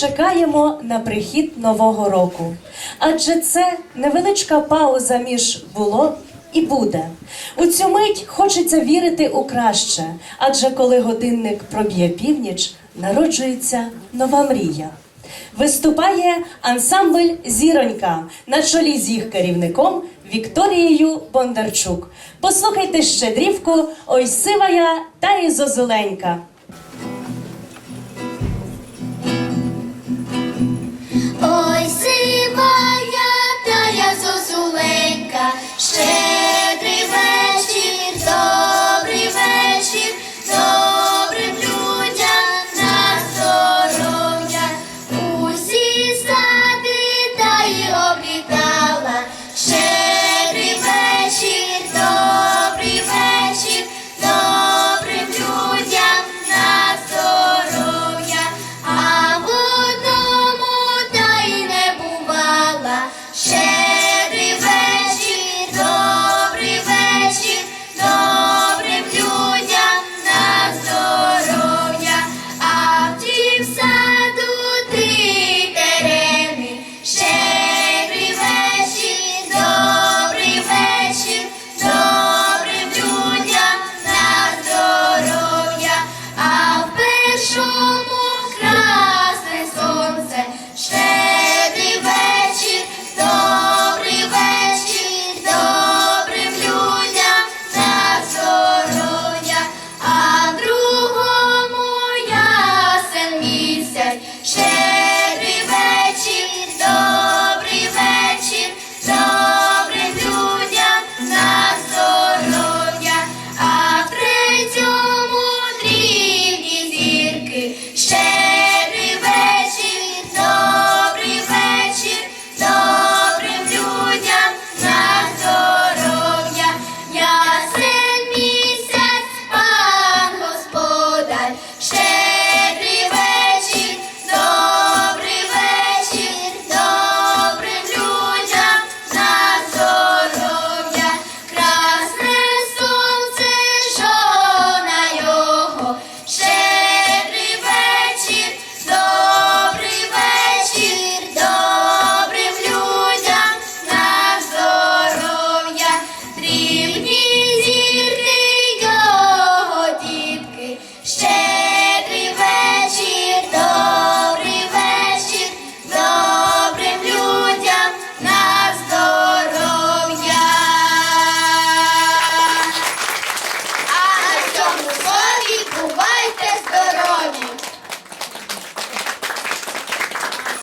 чекаємо на прихід нового року. Адже це невеличка пауза між було і буде. У цю мить хочеться вірити у краще, адже коли годинник проб'є північ, народжується нова мрія. Виступає ансамбль Зіронька на чолі з їх керівником Вікторією Бондарчук. Послухайте щедрівку Ой сивая та і зозуленька. share.